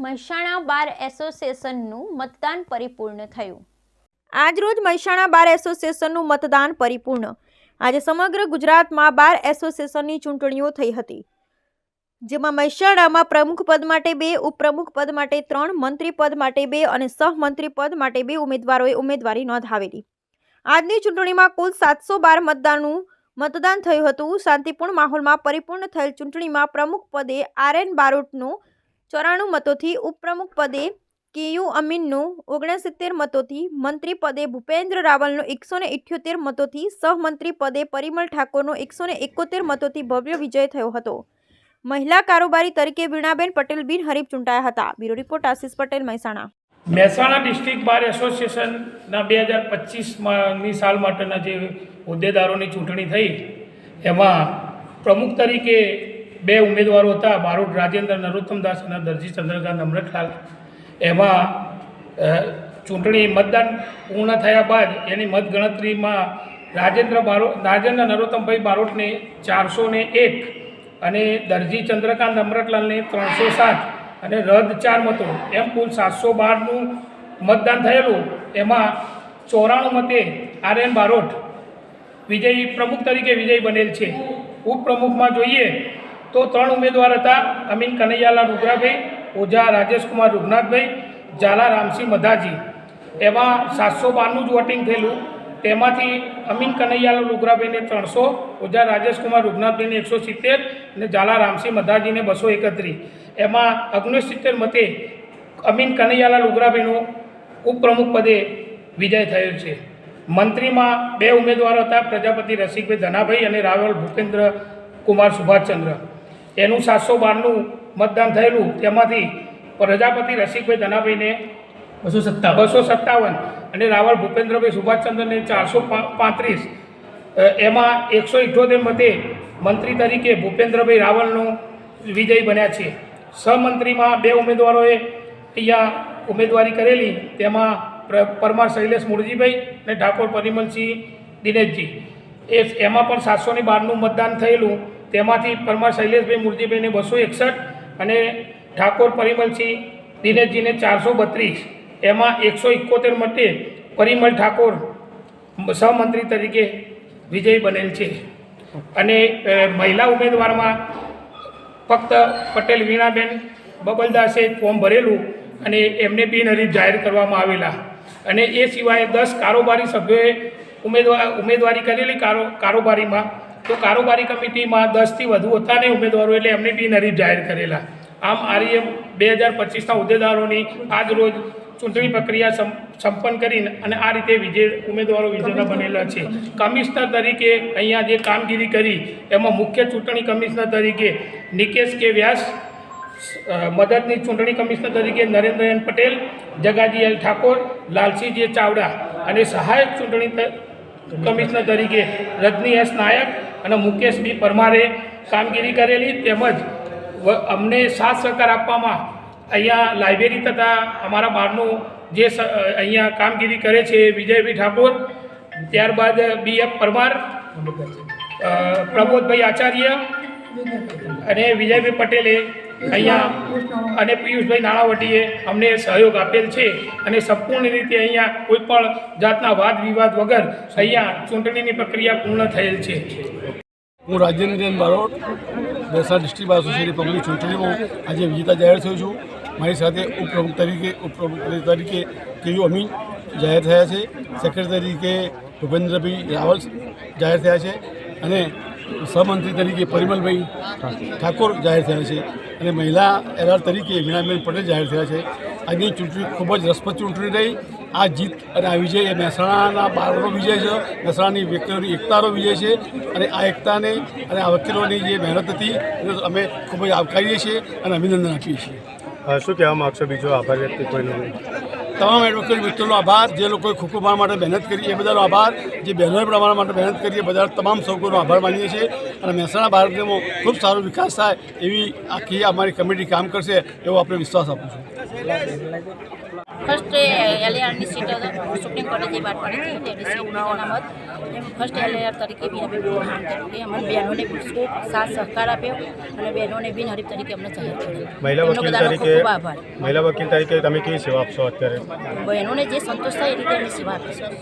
મહેસાણા બાર એસોસિએશનનું મતદાન પરિપૂર્ણ થયું. આજરોજ મહેસાણા બાર એસોસિએશનનું મતદાન પરિપૂર્ણ. આજે સમગ્ર ગુજરાતમાં બાર એસોસિએશનની ચૂંટણીઓ થઈ હતી. જેમાં મહેસાણામાં પ્રમુખ પદ માટે બે, ઉપપ્રમુખ પદ માટે ત્રણ, મંત્રી પદ માટે બે અને સહમંત્રી પદ માટે બે ઉમેદવારોએ ઉમેદવારી નોંધાવેલી. આજની ચૂંટણીમાં કુલ સાતસો બાર મતદાનનું મતદાન થયું હતું. શાંતિપૂર્ણ માહોલમાં પરિપૂર્ણ થયેલ ચૂંટણીમાં પ્રમુખ પદે આર એન બારોટનું ચોરાણું મતોથી ઉપપ્રમુખ પદે કેયુ અમીનનું ઓગણસિત્તેર મતોથી મંત્રી પદે ભૂપેન્દ્ર રાવલનો એકસો ને ઇઠ્યોતેર મતોથી સહમંત્રી પદે પરિમલ ઠાકોરનો એકસો ને એકોતેર મતોથી ભવ્ય વિજય થયો હતો. મહિલા કારોબારી તરીકે વીણાબેન પટેલ બિનહરીફ ચૂંટાયા હતા. Bureau report Ashish Patel, Mehsana. Mehsana district bar એસોસિએશનના બે હજાર પચીસની સાલ માટેના જે હોદ્દેદારોની ચૂંટણી થઈ, એમાં પ્રમુખ તરીકે બે ઉમેદવારો હતા, બારોટ રાજેન્દ્ર નરોત્તમદાસ અને દરજી ચંદ્રકાંત અમૃતલાલ એમાં ચૂંટણી મતદાન પૂર્ણ થયા બાદ એની મતગણતરીમાં રાજેન્દ્ર બારો, રાજેન્દ્ર નરોત્તમભાઈ બારોટને ચારસો ને એક અને દરજી ચંદ્રકાંત અમૃતલાલને ત્રણસો સાત અને રદ ચાર મતો. એમ કુલ સાતસો બારનું મતદાન થયેલું. એમાં ચોરાણું મતે આર એન બારોટ વિજયી, પ્રમુખ તરીકે વિજયી બનેલ છે. ઉપપ્રમુખમાં જોઈએ તો ત્રણ ઉમેદવાર હતા, અમીન કનૈયાલાલ રૂગરાભાઈ ઓઝા રાજેશકુમાર રૂગનાથભાઈ, ઝાલા રામસિંહ મધાજી. એમાં સાતસો બારનું જ વોટિંગ થયેલું. તેમાંથી અમીન કનૈયાલાલ રૂગરાભાઈને ત્રણસો ઓઝા રાજેશકુમાર રૂગનાથભાઈને એકસો સિત્તેર અને ઝાલા રામસિંહ મધાજીને બસો એકત્રીસ એમાં ઓગણસિત્તેર મતે અમીન કનૈયાલાલ ઉગરાભાઈનું ઉપપ્રમુખ પદે વિજય થયો છે. મંત્રીમાં બે ઉમેદવારો હતા, પ્રજાપતિ રસિકભાઈ ધનાભાઈ અને રાવલ ભૂપેન્દ્ર કુમાર સુભાષચંદ્ર. એનું સાતસો બારનું મતદાન થયેલું તેમાંથી પ્રજાપતિ રસિકભાઈ ધનાભાઈને બસો સત્તાવન. બસો સત્તાવન અને રાવળ ભૂપેન્દ્રભાઈ સુભાષચંદ્રને ચારસો પાંત્રીસ. એમાં એકસો ઇઠ્ઠોતેર મતે મંત્રી તરીકે ભૂપેન્દ્રભાઈ રાવલનો વિજય બન્યા છે. સહમંત્રીમાં બે ઉમેદવારોએ અહીંયા ઉમેદવારી કરેલી તેમાં પરમાર શૈલેષ મૂળજીભાઈ અને ઠાકોર પરિમલસિંહ દિનેશજી. એ એમાં પણ સાતસો ને બારનું મતદાન થયેલું. તેમાંથી પરમાર શૈલેષભાઈ મૂળજીભાઈને બસો એકસઠ અને ઠાકોર પરિમલસિંહ દિનેશજીને ચારસો બત્રીસ. એમાં એકસો એકોતેર મતે પરિમલ ઠાકોર સહમંત્રી તરીકે વિજયી બનેલ છે. અને મહિલા ઉમેદવારમાં ફક્ત પટેલ વીણાબેન, બબલદાસે ફોર્મ ભરેલું અને એમને બિનહરીફ જાહેર કરવામાં આવેલા. અને એ સિવાય દસ કારોબારી સભ્યોએ ઉમેદવાર ઉમેદવારી કરેલી કારો, કારોબારીમાં તો કારોબારી કમિટીમાં દસથી વધુ હતા ઉમેદવારો એટલે એમને બિનહરીફ જાહેર કરેલા. આમ આરએમ બે હજાર પચીસના હોદ્દેદારોની આજ રોજ ચૂંટણી પ્રક્રિયા સંપન્ન કરીને અને આ રીતે વિજય ઉમેદવારો વિજેતા બનેલા છે. કમિશનર તરીકે અહીંયા જે કામગીરી કરી એમાં મુખ્ય ચૂંટણી કમિશનર તરીકે નિકેશ કે વ્યાસ મદદની ચૂંટણી કમિશનર તરીકે નરેન્દ્રયન પટેલ જગાજી એલ ઠાકોર લાલસિંહજી ચાવડા અને સહાયક ચૂંટણી કમિશનર તરીકે રજની એસ નાયક અને મુકેશ બી પરમારે કામગીરી કરેલી તેમજ અમને સાથ સહકાર આપવામાં અહીંયા લાઇબ્રેરી તથા અમારા બહારનું જે અહીંયા કામગીરી કરે છે વિજયભાઈ ઠાકોર, ત્યારબાદ બી એફ પરમાર પ્રમોદભાઈ આચાર્ય અને વિજયભાઈ પટેલે અહીંયા અને પિયુષભાઈ નાણાવટીએ અમને સહયોગ આપેલ છે અને સંપૂર્ણ રીતે અહીંયા કોઈ પણ જાતના વાદ વિવાદ વગર અહીંયા ચૂંટણીની પ્રક્રિયા પૂર્ણ થયેલ છે. હું રાજેન્દ્રન બારોટ દસા ડિસ્ટ્રિક્ટ બાર સોસાયટી પબ્લિક ચૂંટણીમાં આજે વિજેતા જાહેર થયો છું. મારી સાથે ઉપપ્રમુખ તરીકે ઉપપ્રમુખ તરીકે કેયુ અમીન જાહેર થયા છે. સેક્રેટરી તરીકે ભૂપેન્દ્રભાઈ રાવલ જાહેર થયા છે. અને સહમંત્રી તરીકે પરિમલભાઈ ઠાકોર જાહેર થયા છે અને મહિલા એલાર તરીકે વીણાબેન પટેલ જાહેર થયા છે. આજની ચૂંટણી ખૂબ જ રસપ્રદ ચૂંટણી રહી. આ જીત અને આ વિજય એ મહેસાણાના બારનો વિજય છે, મહેસાણાની વ્યક્તિઓની એકતાનો વિજય છે અને આ એકતાને અને આ વકીલોની જે મહેનત હતી એને અમે ખૂબ જ આવકારીએ છીએ અને અભિનંદન આપીએ છીએ. શું કહેવા માગશો? બીજો આભાર વ્યક્ત કોઈનો? તમામ એડવોકેટ મિત્રોનો આભાર. જે લોકોએ ખોખો મારા માટે મહેનત કરી એ બધાનો આભાર. જે બહેનોએ પણ માટે મહેનત કરી એ બધા તમામ સૌકોનો આભાર માનીએ છીએ. અને મહેસાણા ભારતનો ખૂબ સારો વિકાસ થાય એવી આખી અમારી કમિટી કામ કરશે એવો આપણે વિશ્વાસ આપું છું. ફર્સ્ટ એલએઆરની સીટ સુપ્રીમ કોર્ટે જે બહાર પાડી હતી તેની સીટ અનામત એમ ફર્સ્ટ એલએઆર તરીકે બીનાબેન કામ કર્યું કે અમને બહેનોને ખૂબ સાથ સહકાર આપ્યો અને બહેનોને બિનહરીફ તરીકે અમને જાહેર કર્યા મહિલા વકીલ તરીકે ખૂબ આભાર. મહિલા વકીલ તરીકે તમે કેવી સેવા આપશો અત્યારે? બહેનોને જે સંતોષ થાય એ રીતે અમે સેવા આપીશું.